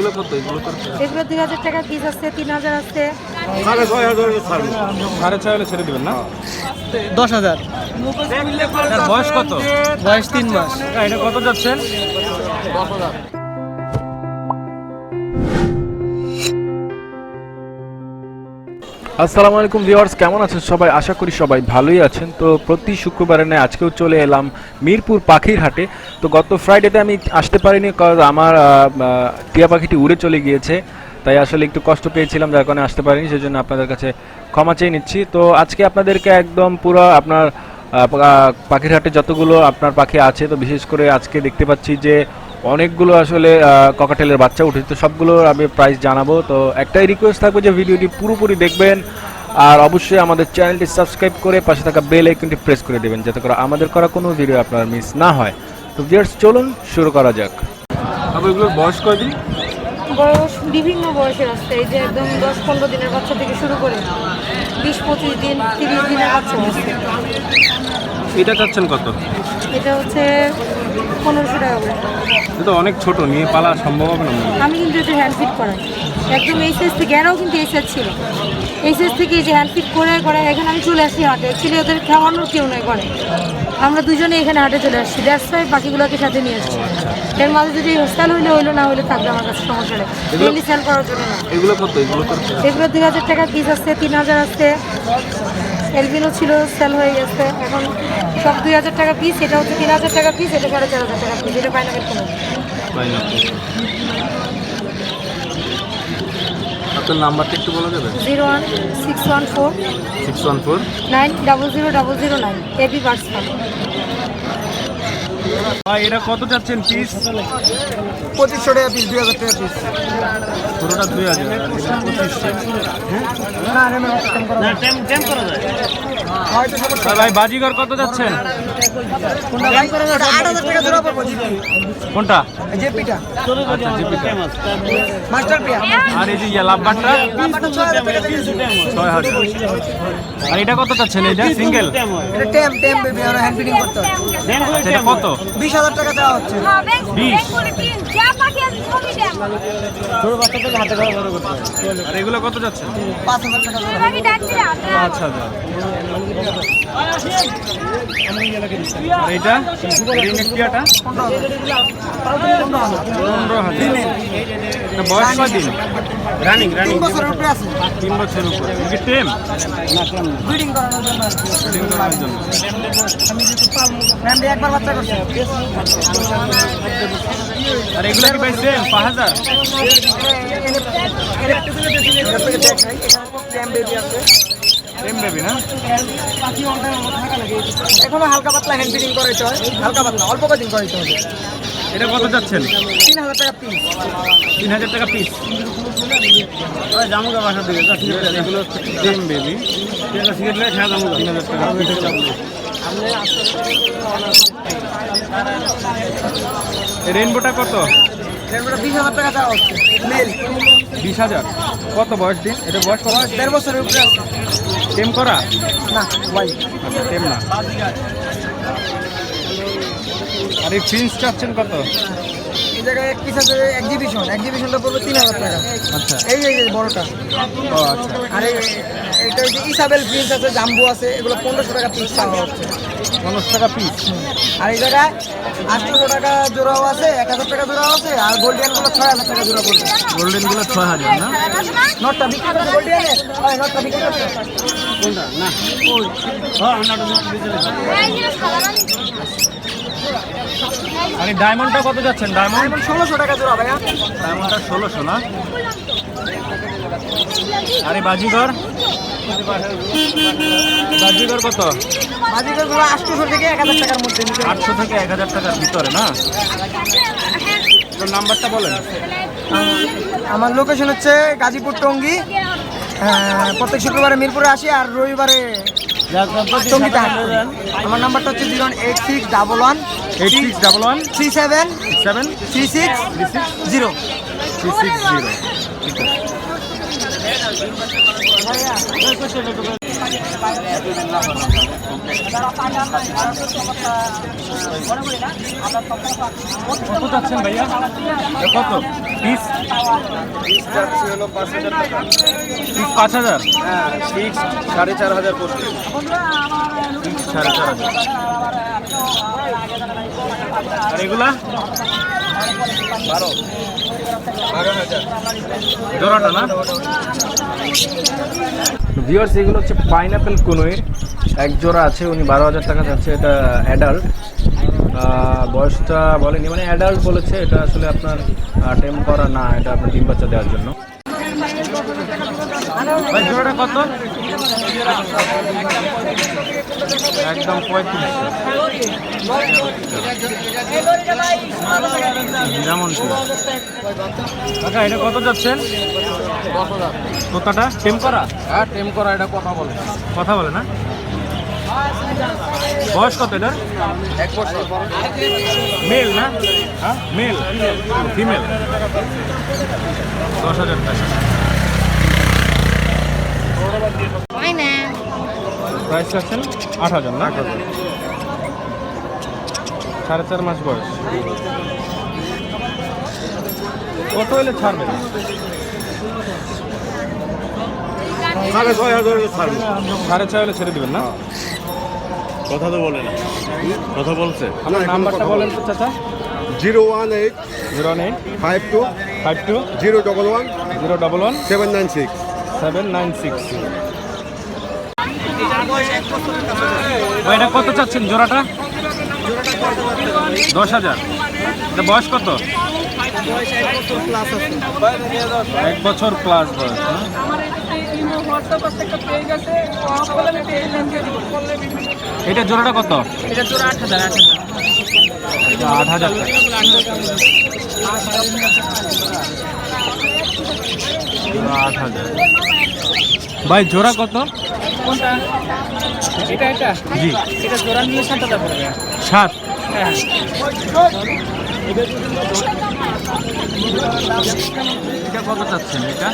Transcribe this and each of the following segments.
এগুলো কত? এগুলো তো এগুলো দুই হাজার টাকা পিস আছে তিন হাজার আছে। সাড়ে ছয় হাজার সাড়ে ছয় হলে ছেড়ে দেবেন না? দশ হাজার। বয়স কত? বয়স তিন মাস। এটা কত যাচ্ছেন আসসালামু আলাইকুম ভিউয়ার্স, কেমন আছেন সবাই? আশা করি সবাই ভালোই আছেন। তো প্রতি শুক্রবারে নেয় আজকেও চলে এলাম মিরপুর পাখির হাটে। তো গত ফ্রাইডেতে আমি আসতে পারিনি কারণ আমার টিয়া পাখিটি উড়ে চলে গিয়েছে। তাই আসলে একটু কষ্ট পেয়েছিলাম, যার কারণে আসতে পারিনি, সেজন্য আপনাদের কাছে ক্ষমা চেয়ে নিচ্ছি। তো আজকে আপনাদেরকে একদম পুরো আপনার পাখির হাটে যতগুলো আপনার পাখি আছে, তো বিশেষ করে আজকে দেখতে পাচ্ছি যে অনেকগুলো আসলে ককাটেলের বাচ্চা উঠেছে তো সবগুলোর আমি প্রাইস জানাব। তো একটাই রিকোয়েস্ট থাকবে যে ভিডিওটি পুরোপুরি দেখবেন আর অবশ্যই আমাদের চ্যানেলটি সাবস্ক্রাইব করে পাশে থাকা বেল আইকনটি প্রেস করে দেবেন যাতে করে আমাদের করা কোনো ভিডিও আপনার মিস না হয়। তো ভিউয়ার্স চলুন শুরু করা যাক। আবার এগুলোর বয়স কয়দিন? বয়স বিভিন্ন বয়সের আছে এই যে একদম দশ পনেরো দিনের বাচ্চা থেকে শুরু করে বিশ পঁচিশ দিন তিরিশ দিনের বাচ্চা আছে। এটা চাচ্ছেন কত? এটা হচ্ছে পনেরোশো টাকা করে। এটা অনেক ছোট নিয়ে পালা সম্ভব হবে না আমি কিন্তু এটা হ্যান্ড ফিট করাই। একদম এই সাইজ থেকে এরাও কিন্তু এই সাইজ ছিল। এই সাইজ থেকে এই যে হ্যান্ড ফিট করে করে এখানে আমি চলে আসি হাটে। অ্যাকচুয়ালি ওদের খাওয়ানোর কেউ নয় করে আমরা দুজনে এখানে হাটে চলে আসছি। দ্যাটস ওয়াই বাকিগুলোকে সাথে নিয়ে আসছি। এর মাঝে যদি হোস্টেল হইলে হইল না হইলে থাকবে আমার কাছে সমস্যা নেই। ডেলি সেল করার জন্য না। এগুলো কত? এগুলো এগুলো দুই হাজার টাকা পিস আছে তিন হাজার আছে। এলবিনো ছিল সেল হয়ে গেছে। এখন সব দুই হাজার টাকা পিস এটা হচ্ছে তিন হাজার টাকা পিস এটা সাড়ে চার হাজার টাকা পিস এটা পাইনাপেল কোনো আপনার নাম্বারটা একটু বলা যাবে zero one six one four six one four. Nine double zero double zero nine. AB ভাই এটা কত যাচ্ছেন পিস পঁচিশশো টাকা পিস দুই হাজার টাকা পিস পুরোটা দুই হাজার। সবার আর ভাই বাজিগর কত যাচ্ছেন? কোনটা? জেপিটা আচ্ছা আর এই যে ইয়া লাভবারটা? ছয় হাজার আর এটা কত চাচ্ছেন এটা সিঙ্গেল এটা টেম টেম বেবি আমরা হ্যান্ড ফিটিং করতে হবে এটা কত? বিশ হাজার টাকা দেওয়া হচ্ছে। বিশ। আর এগুলো কত যাচ্ছে? পাঁচ হাজার টাকা পাঁচ হাজার। আর এটা রিনেক্টিয়াটা? পনেরো হাজার। এটা বয়স কদিন রানিং রানিং তিন বছরের উপরে আছে। তিন বছর উপর। কি টেম ব্রিডিং করানোর জন্য। ব্রিডিং করার জন্য। ফ্যামিলি একবার বাচ্চা করছে। আর এগুলো কি ভাই সেম পাঁচ হাজার? টেম বেবি আছে টেম বেবি না? এখনও হালকা পাতলা হ্যান্ড ফিটিং করাইতে হয়। হালকা পাতলা অল্প কদিন করাইতে হবে? এটা কত যাচ্ছেন? তিন হাজার টাকা পিস তিন হাজার টাকা পিস জামুকা বাসা থেকে এগুলো টেম বেবি তিন হাজার টাকা রেনবোটা কত? বিশ হাজার টাকা দেওয়া হচ্ছে। মেল বিশ হাজার কত বয়স দিন? এটা বয়স কত? দেড় বছরের উপরে আছে। টেম করা? না ওয়াই আচ্ছা টেম না। আর এই ফিন্স চাচ্ছেন কত? এই জায়গায় এক পিস আছে এক্সিবিশন এক্সিবিশনটা পড়বে তিন হাজার টাকা। আচ্ছা। এই যে বড়টা। ও আচ্ছা। আর এইটা ওই যে ইসাবেল প্রিন্স আছে জাম্বু আছে এগুলো পনেরোশো টাকা পিস চাওয়া হচ্ছে পনেরোশো টাকা পিস আর এই জায়গায় আটশোশো টাকা জোড়াও আছে এক হাজার টাকা জোড়াও আছে আর গোল্ডিয়ানগুলো ছয় হাজার টাকা জোড়া পড়বে। গোল্ডেনগুলো ছয় হাজার না? নটটা বিক্রি করছে গোল্ডিয়ানে হয় নটটা বিক্রি করছে আর এই ডায়মন্ডটা কত যাচ্ছেন? ডায়মন্ড ষোলোশো টাকা জোড়া ভাইয়া। ডায়মন্ডটা ষোলোশো না? আরে বাজিগর বাজিগর কত? বাজিগুলো আটশোশো থেকে এক হাজার টাকার মধ্যে। আটশো থেকে এক হাজার টাকার ভিতরে না? তোর নাম্বারটা বলেন। আমার লোকেশন হচ্ছে গাজীপুর টঙ্গী প্রত্যেক শুক্রবারে মিরপুরে আসি আর রবিবারে টঙ্গিতে আমার নাম্বারটা হচ্ছে zero eight six double one eight six double one three seven seven three six zero. Three six zero. ঠিক আছে। কত চাচ্ছেন ভাইয়া কত পিস পাঁচ হাজার। সাড়ে চার হাজার পড়বে সাড়ে চার হাজার আর এগুলা বারো বারো হাজার জোড়াটা না ভিউয়ার্স এগুলো হচ্ছে পাইনাপেল কুনুই এক জোড়া আছে, উনি বারো হাজার টাকা যাচ্ছে, এটা অ্যাডাল্ট বয়সটা বলেনি মানে অ্যাডাল্ট বলেছে, এটা আসলে আপনার টেম করা না, এটা আপনার ডিম বাচ্চা দেওয়ার জন্য। ভাই জোড়াটা কত? একদম পঁয়ত্রিশ। যেমন কাকা এটা কত যাচ্ছেন? তোতাটা টেম করা? হ্যাঁ টেম করা এটা কথা বলে। কথা বলে না? বয়স কত এটার? এক বছর। মেল না? মেল। ফিমেল। দশ হাজার টাকা। প্রাইস রাখছেন আট হাজার না? সাড়ে চার মাস বয়স। কত হলে ছাড়বেন সাড়ে ছয় হাজার ছাড়বো। সাড়ে ছয় হলে ছেড়ে দেবেন না? কথা তো বলে না। কথা বলছে। আপনার নাম্বারটা বলেন তো চাচা। Zero one eight zero one eight five two five two zero double one zero double one seven nine six. Seven nine six এটা কত চাচ্ছেন? জোড়াটা? দশ হাজার। এটা বয়স কত? এক বছর প্লাস বয়স না? এটা জোড়াটা কত? এটা তোর আট হাজার আট হাজার। আট হাজার আট হাজার। ভাই জোড়া কত? কোনটা? এটা এটা? জি। এটা জোড়া নিয়ে সাত হাজার পড়বে সাত? হ্যাঁ। এটা কত চাচ্ছেন? এটা?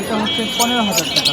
এটা হচ্ছে পনেরো হাজার টাকা।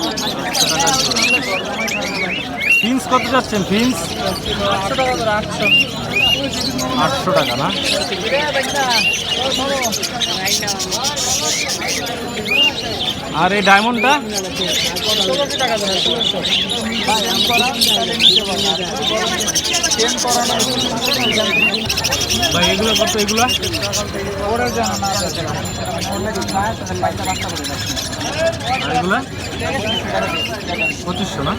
ফিন্স কত যাচ্ছেন? ফিন্স আটশো টাকা না? আর এই ডায়মন্ডটা? করে ষোলোশো ভাই এগুলো কত এগুলো? ওরা জানা না এগুলো? পঁচিশশো না?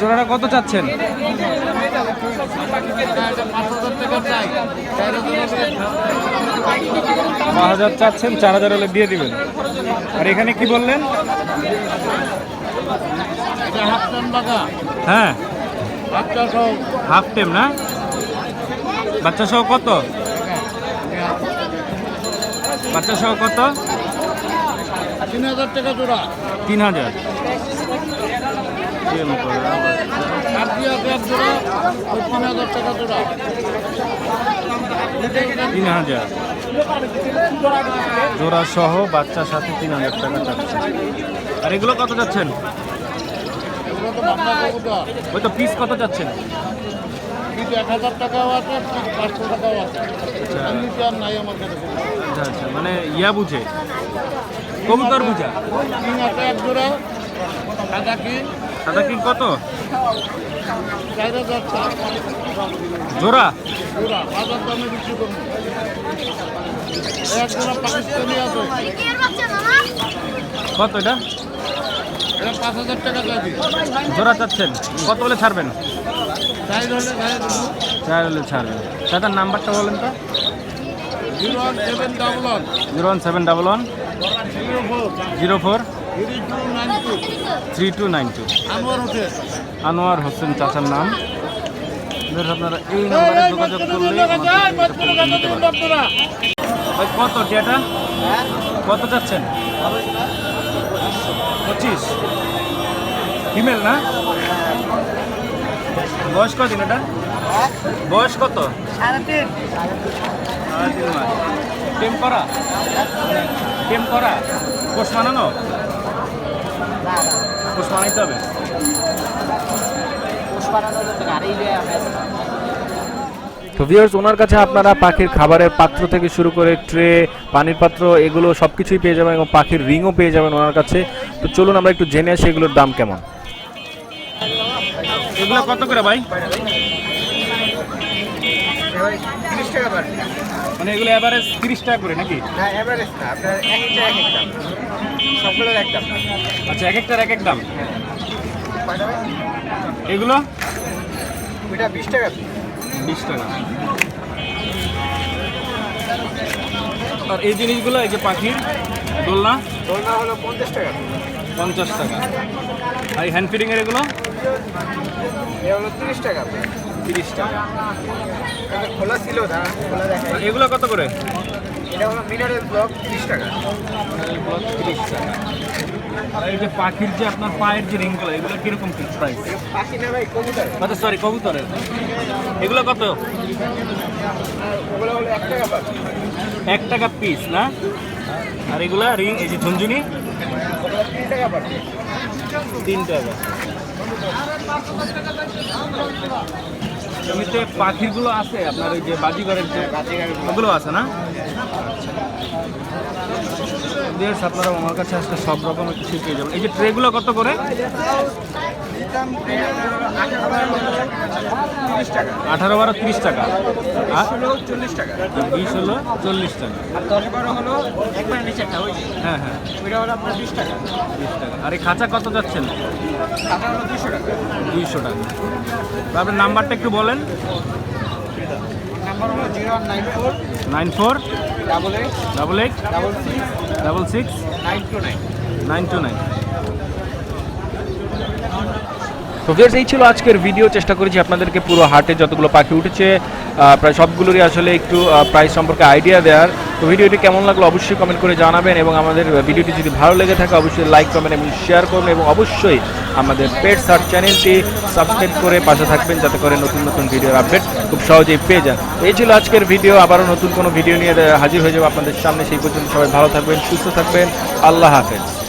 জোড়াটা কত চাচ্ছেন? পাঁচ হাজার চাচ্ছেন, চার হাজার হলে দিয়ে দিবেন। আর এখানে কি বললেন? হ্যাঁ। হাফ টেম না? বাচ্চা সহ কত? বাচ্চা সহ কত? তিন হাজার টাকা জোড়া। তিন হাজার তিন হাজার টাকা জোড়া তিন হাজার জোড়া। সহ বাচ্চার সাথে তিন হাজার টাকা যাচ্ছে আর এগুলো কত যাচ্ছেন ওই তো পিস কত যাচ্ছেন পিস এক হাজার টাকাও আছে পাঁচশো টাকাও আছে। এর নিচে আর নাই আমার কাছে। আচ্ছা আচ্ছা মানে ইয়া বুঝে? কবুতর বুঝা? তিন আছে এক জোড়া সাদা কি। দাদা কি কত? চার হাজার টাকা জোড়া? জোড়া বাজার দামে বিক্রি করব। এক জোড়া পাকিস্তানি আছে। কত এটা? এটা পাঁচ হাজার টাকা চাইছি জোড়া চাচ্ছেন। কত বলে ছাড়বেন? চার হলে ছাড়বেন দাদার নাম্বারটা বলেন তো। Zero one seven double one. Zero four. Three two nine two. Anwar Hossain চাচার নাম। আপনারা এই নম্বরে যোগাযোগ করলে কত এটা কত যাচ্ছেন? পঁচিশ। ফিমেল না? বয়স কদিন এটা? বয়স কত? মানানো মানাইতে হবে? তো ভিউয়ার্স ওনার কাছে আপনারা পাখির খাবারের পাত্র থেকে শুরু করে ট্রে পানির পাত্র, এগুলো সব কিছুই পেয়ে যাবেন এবং পাখির রিংও পেয়ে যাবেন ওনার কাছে। তো চলুন আমরা একটু জেনে আসি এগুলোর দাম কেমন। এগুলো কত করে ভাই? মানে এগুলো এভারেজ তিরিশ টাকা করে নাকি? আচ্ছা এক একটার এক এক দাম। এগুলো? ওইটা বিশ টাকা। বিশ টাকা আর এই জিনিসগুলো এই যে পাখির দোলনা? দোলনা হলো পঞ্চাশ টাকা। পঞ্চাশ টাকা। আর এই হ্যান্ড ফিডিংয়ের এগুলো? হলো তিরিশ টাকা তিরিশ টাকা। খোলা ছিল খোলা আর এগুলো কত করে? এটা হলো মিনারেল ব্লক তিরিশ টাকা। তিরিশ টাকা। আর এই যে পাখির যে আপনার পায়ের যে রিংগুলো এগুলো কীরকম প্রাইস পাখি না ভাই কবুতর। আচ্ছা সরি কবুতরের। এগুলো কত? ওগুলো হলো এক টাকা এক টাকা পিস না? আর এগুলা রিং এই যে ঝুনঝুনি? তিন টাকা তিন টাকা। জমিতে পাখিগুলো আছে? আপনার ওই যে বাজিঘরের যে ওগুলো আছে না? বেশ আপনারা আমার কাছে আসলে সব রকমের কিছু পেয়ে যাবেন। এই যে ট্রেগুলো কত করে? আঠারো বারো তিরিশ টাকা। আর হলো চল্লিশ টাকা বিশ হলো চল্লিশ টাকা। আর দশ বারো হলো একবার নিচেরটা ওই হ্যাঁ হ্যাঁ। ওইটা হলো আপনার বিশ টাকা। বিশ টাকা আর এই খাঁচা কত যাচ্ছেন? হলো দুশো টাকা দুইশো টাকা। তো আপনার নাম্বারটা একটু বলেন। নাম্বার হলো zero nine four nine four double eight double eight double six double six nine two nine nine two nine তো ভিউয়ার্স এই ছিল আজকের ভিডিও চেষ্টা করেছি আপনাদেরকে পুরো হাটে যতগুলো পাখি উঠেছে প্রায় সবগুলোরই আসলে একটু প্রাইস সম্পর্কে আইডিয়া দেওয়ার। তো ভিডিওটি কেমন লাগল অবশ্যই কমেন্ট করে জানাবেন এবং আমাদের ভিডিওটি যদি ভালো লেগে থাকে, অবশ্যই লাইক কমেন্ট এবং শেয়ার করুন এবং অবশ্যই আমাদের পেট সার্চ চ্যানেলটি সাবস্ক্রাইব করে পাশে থাকবেন যাতে করে নতুন নতুন ভিডিওর আপডেট খুব সহজেই পেয়ে যান। এই ছিল আজকের ভিডিও আবারও নতুন কোনো ভিডিও নিয়ে হাজির হয়ে যাব আপনাদের সামনে। সেই পর্যন্ত সবাই ভালো থাকবেন, সুস্থ থাকবেন। আল্লাহ হাফেজ।